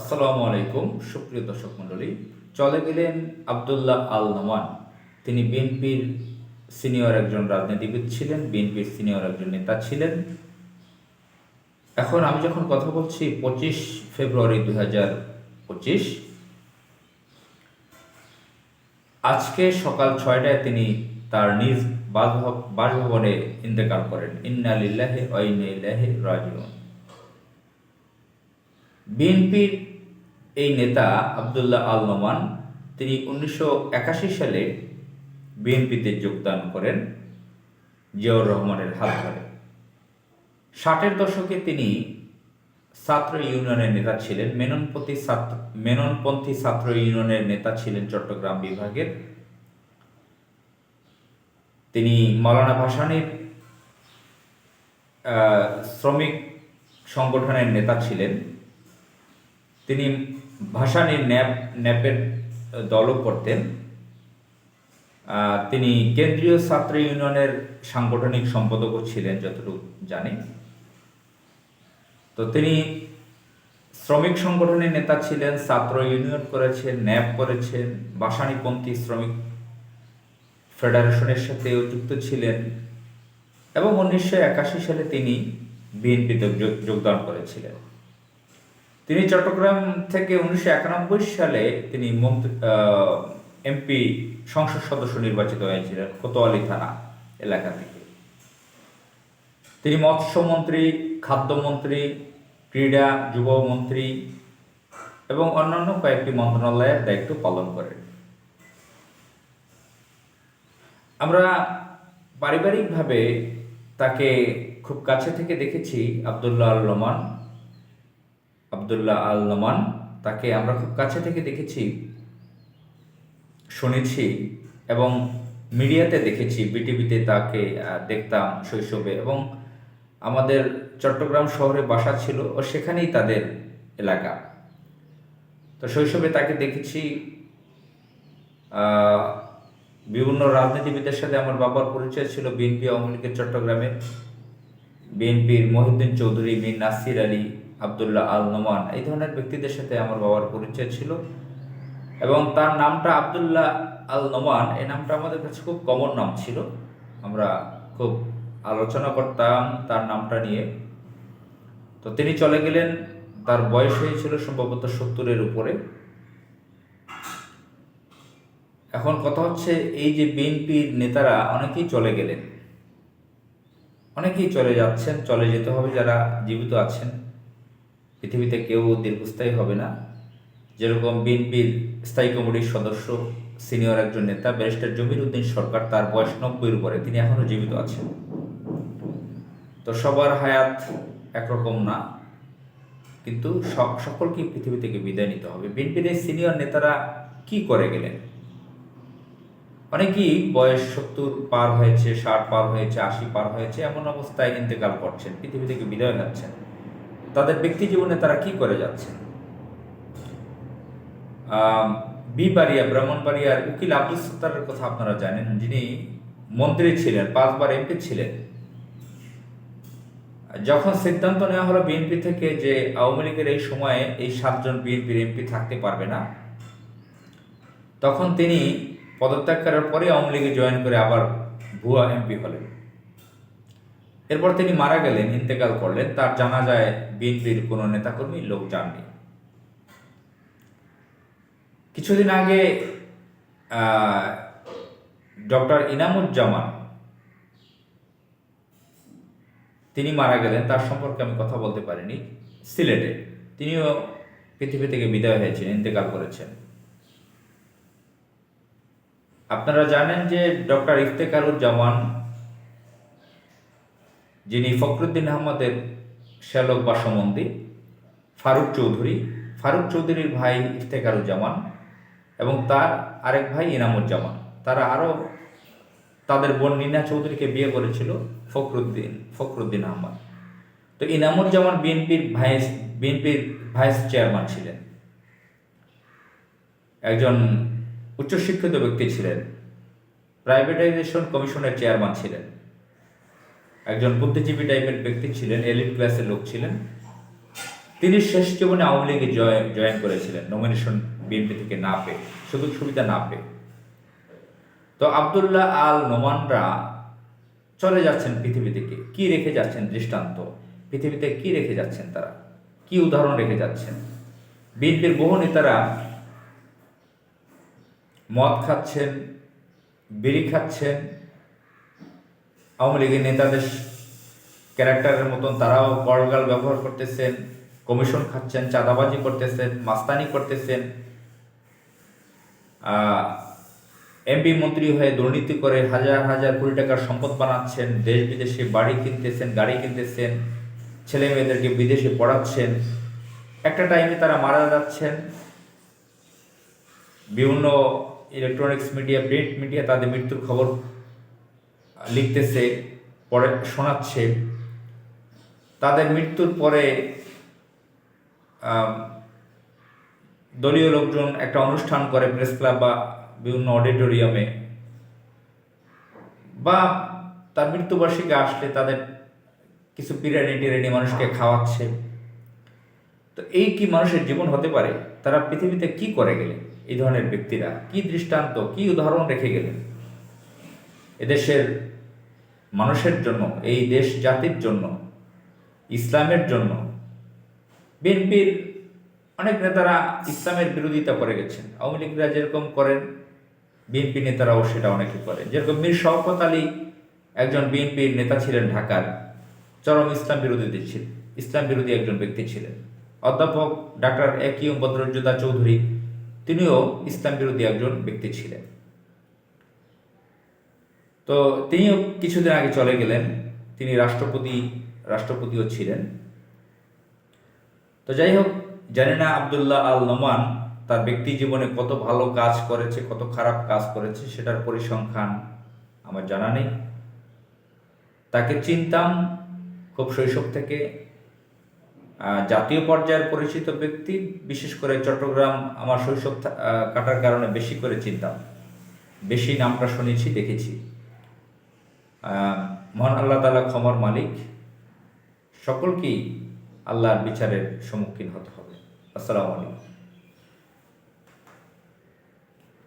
আসসালামু আলাইকুম, সুপ্রিয় দর্শক মণ্ডলী। চলে গেলেন আবদুল্লাহ আল নোমান। তিনি বিএনপির সিনিয়র একজন রাজনীতিবিদ ছিলেন, বিএনপির সিনিয়র একজন নেতা ছিলেন। এখন আমি যখন কথা বলছি, পঁচিশ ফেব্রুয়ারি দুই হাজার পঁচিশ। আজকে সকাল ছয়টায় তিনি তার নিজ বাসভব- বাসভবনে ইন্তেকাল করেন। ইন্না লিল্লাহি ওয়া ইন্না ইলাইহি রাজিউন। বিএনপির এই নেতা আবদুল্লাহ আল নোমান তিনি উনিশশো একাশি সালে বিএনপিতে যোগদান করেন জিয়াউর রহমানের হাত ধরে ষাটের দশকে তিনি ছাত্র ইউনিয়নের নেতা ছিলেন। মেননপন্থী ছাত্র মেননপন্থী ছাত্র ইউনিয়নের নেতা ছিলেন চট্টগ্রাম বিভাগের। তিনি মৌলানা ভাসানীর শ্রমিক সংগঠনের নেতা ছিলেন। তিনি ভাসানীর ন্যাপ, ন্যাপের দলও করতেন। তিনি কেন্দ্রীয় ছাত্র ইউনিয়নের সাংগঠনিক সম্পাদকও ছিলেন, যতটুকু জানি। তো তিনি শ্রমিক সংগঠনের নেতা ছিলেন, ছাত্র ইউনিয়ন করেছেন, ন্যাপ করেছেন বাসানীপন্থী শ্রমিক ফেডারেশনের সাথে যুক্ত ছিলেন এবং উনিশশো একাশি সালে তিনি বিএনপিতে যোগ- যোগদান করেছিলেন। তিনি চট্টগ্রাম থেকে উনিশশো একানব্বই সালে তিনি এমপি সংসদ সদস্য নির্বাচিত হয়েছিলেন কোতোয়ালি থানা এলাকা থেকে। তিনি মৎস্যমন্ত্রী, খাদ্যমন্ত্রী, ক্রীড়া যুবমন্ত্রী এবং অন্যান্য কয়েকটি মন্ত্রণালয়ের দায়িত্ব পালন করেন। আমরা পারিবারিকভাবে তাকে খুব কাছে থেকে দেখেছি, আবদুল্লাহ আল রহমান আবদুল্লাহ আল নমান তাকে আমরা খুব কাছে থেকে দেখেছি, শুনেছি এবং মিডিয়াতে দেখেছি, বিটিভিতে তাকে দেখতাম শৈশবে এবং আমাদের চট্টগ্রাম শহরে বাসা ছিল ও সেখানেই তাদের এলাকা। তো শৈশবে তাকে দেখেছি বিভিন্ন রাজনীতিবিদের সাথে আমার বাবার পরিচয় ছিল, বিএনপি আওয়ামী লীগের চট্টগ্রামে। বিএনপির মহিউদ্দিন চৌধুরী, মীর নাসির আলী আবদুল্লাহ আল নোমান, এই ধরনের ব্যক্তিদের সাথে আমার বাবার পরিচয় ছিল। এবং তার নামটা আবদুল্লাহ আল নোমান, এই নামটা আমাদের কাছে খুব কমন নাম ছিল। আমরা খুব আলোচনা করতাম তার নামটা নিয়ে। তো তিনি চলে গেলেন, তার বয়স হয়েছিল সম্ভবত সত্তরের উপরে। এখন কথা হচ্ছে, এই যে বিএনপির নেতারা অনেকেই চলে গেলেন। অনেকেই চলে যাচ্ছেন, চলে যেতে হবে যারা জীবিত আছেন। পৃথিবীতে কেউ দীর্ঘস্থায়ী হবে না। যেরকম বিএনপির স্থায়ী কমিটির সদস্য, সিনিয়র একজন নেতা, ব্যারিস্টার জমির উদ্দিন সরকার, তার বয়স নব্বইয়ের উপরে, তিনি এখনও জীবিত আছেন। তো সবার হায়াত একরকম না, কিন্তু স- সকলকেই পৃথিবী থেকে বিদায় নিতে হবে। বিএনপির এই সিনিয়র নেতারা কি করে গেলেন? অনেকেই বয়স সত্তর পার হয়েছে, ষাট পার হয়েছে, আশি পার হয়েছে, এমন অবস্থায় ইন্তেকাল করছেন, পৃথিবী থেকে বিদায় যাচ্ছেন তাদের ব্যক্তি জীবনে তারা কি করে যাচ্ছেন আম, বিবাড়িয়া ব্রাহ্মণবাড়িয়ার উকিল আব্দুল সত্তারের কথা আপনারা জানেন যিনি মন্ত্রী ছিলেন পাঁচবার এমপি ছিলেন। যখন সিদ্ধান্ত নেওয়া হলো বিএনপি থেকে যে আওয়ামী লীগের এই সময়ে এই সাতজন বিএনপির এমপি থাকতে পারবে না তখন তিনি পদত্যাগ করার পরে আওয়ামী লীগে জয়েন করে আবার ভুয়া এমপি হলেন। এরপর তিনি মারা গেলেন, ইন্তেকাল করলেন। তার জানা যায় বিএনপির কোনো নেতাকর্মী লোক যাননি। কিছুদিন আগে ডক্টর ইনামুজ্জামান, তিনি মারা গেলেন। তার সম্পর্কে আমি কথা বলতে পারিনি। সিলেটে তিনিও পৃথিবী থেকে বিদায় হয়েছেন, ইন্তেকাল করেছেন। আপনারা জানেন যে ডক্টর ইফতেকারুজ্জামান যিনি ফখরুদ্দিন আহমদের শ্যালক বা সম্বন্ধী ফারুক চৌধুরী, ফারুক চৌধুরীর ভাই ইফতেকারুজ্জামান এবং তার আরেক ভাই ইনামুজ্জামান। তারা আরও তাদের বোন নীনা চৌধুরীকে বিয়ে করেছিল ফখরুদ্দিন ফখরুদ্দিন আহমদ। তো ইনামুজ্জামান বিএনপির ভাইস বিএনপির ভাইস চেয়ারম্যান ছিলেন। একজন উচ্চশিক্ষিত ব্যক্তি ছিলেন। প্রাইভেটাইজেশন কমিশনের চেয়ারম্যান ছিলেন। একজন বুদ্ধিজীবী টাইপের ব্যক্তি ছিলেন এলিট ক্লাসের লোক ছিলেন। তিনি শেষ জীবনে আওয়ামী লীগে জয়েন জয়েন করেছিলেন নমিনেশন বিএনপি থেকে না পেয়ে সুযোগ সুবিধা না পেয়ে। তো আবদুল্লাহ আল নোমানরা চলে যাচ্ছেন পৃথিবী থেকে। কি রেখে যাচ্ছেন দৃষ্টান্ত? পৃথিবীতে কি রেখে যাচ্ছেন তারা? কি উদাহরণ রেখে যাচ্ছেন? বিএনপির বহু নেতারা মদ খাচ্ছেন, বিড়ি খাচ্ছেন আওয়ামী লীগের নেতাদের ক্যারেক্টারের মতন তারাও গড়গাল ব্যবহার করতেছেন, কমিশন খাচ্ছেন, চাঁদাবাজি করতেছেন, মাস্তানি করতেছেন। এমপি মন্ত্রী হয়ে দুর্নীতি করে হাজার হাজার কোটি টাকার সম্পদ বানাচ্ছেন, দেশ বিদেশে বাড়ি কিনতেছেন, গাড়ি কিনতেছেন, ছেলে মেয়েদেরকে বিদেশে পড়াচ্ছেন। একটা টাইমে তারা মারা যাচ্ছেন। বিভিন্ন ইলেকট্রনিক্স মিডিয়া প্রিন্ট মিডিয়া তাদের মৃত্যুর খবর লিখতেছে, পরে শোনাচ্ছে, তাদের মৃত্যুর পরে দলীয় লোকজন একটা অনুষ্ঠান করে, প্রেস ক্লাব বা বিভিন্ন অডিটোরিয়ামে। বা তার মৃত্যুবার্ষিকী আসলে তাদের কিছু বিরিয়ানি টিরানি মানুষকে খাওয়াচ্ছে। তো এই কি মানুষের জীবন হতে পারে? তারা পৃথিবীতে কি করে গেলেন এই ধরনের ব্যক্তিরা কি দৃষ্টান্ত, কি উদাহরণ রেখে গেলেন? এদেশের মানুষের জন্য, এই দেশ জাতির জন্য, ইসলামের জন্য, বিএনপির অনেক নেতারা ইসলামের বিরোধিতা করে গেছেন। আওয়ামী লীগরা যেরকম করেন, বিএনপি নেতারাও সেটা অনেকে করেন। যেরকম মীর শওকত আলী একজন বিএনপির নেতা ছিলেন ঢাকার, চরম ইসলাম বিরোধী ছিলেন, ইসলাম বিরোধী একজন ব্যক্তি ছিলেন। অধ্যাপক ডাক্তার একিউম বদরুজ্জোদা চৌধুরী, তিনিও ইসলাম বিরোধী একজন ব্যক্তি ছিলেন। তো তিনিও কিছুদিন আগে চলে গেলেন। তিনি রাষ্ট্রপতি, রাষ্ট্রপতিও ছিলেন। তো যাই হোক জানি না আবদুল্লাহ আল নোমান তার ব্যক্তি জীবনে কত ভালো কাজ করেছে, কত খারাপ কাজ করেছে, সেটার পরিসংখ্যান আমার জানা নেই। তাকে চিনতাম খুব শৈশব থেকে। জাতীয় পর্যায়ের পরিচিত ব্যক্তি, বিশেষ করে চট্টগ্রাম আমার শৈশব কাটার কারণে বেশি করে চিনতাম। বেশি নামটা শুনেছি, দেখেছি। মহান আল্লাহ তালা ক্ষমার মালিক। সকলকেই আল্লাহর বিচারের সম্মুখীন হতে হবে। আসসালামু আলাইকুম।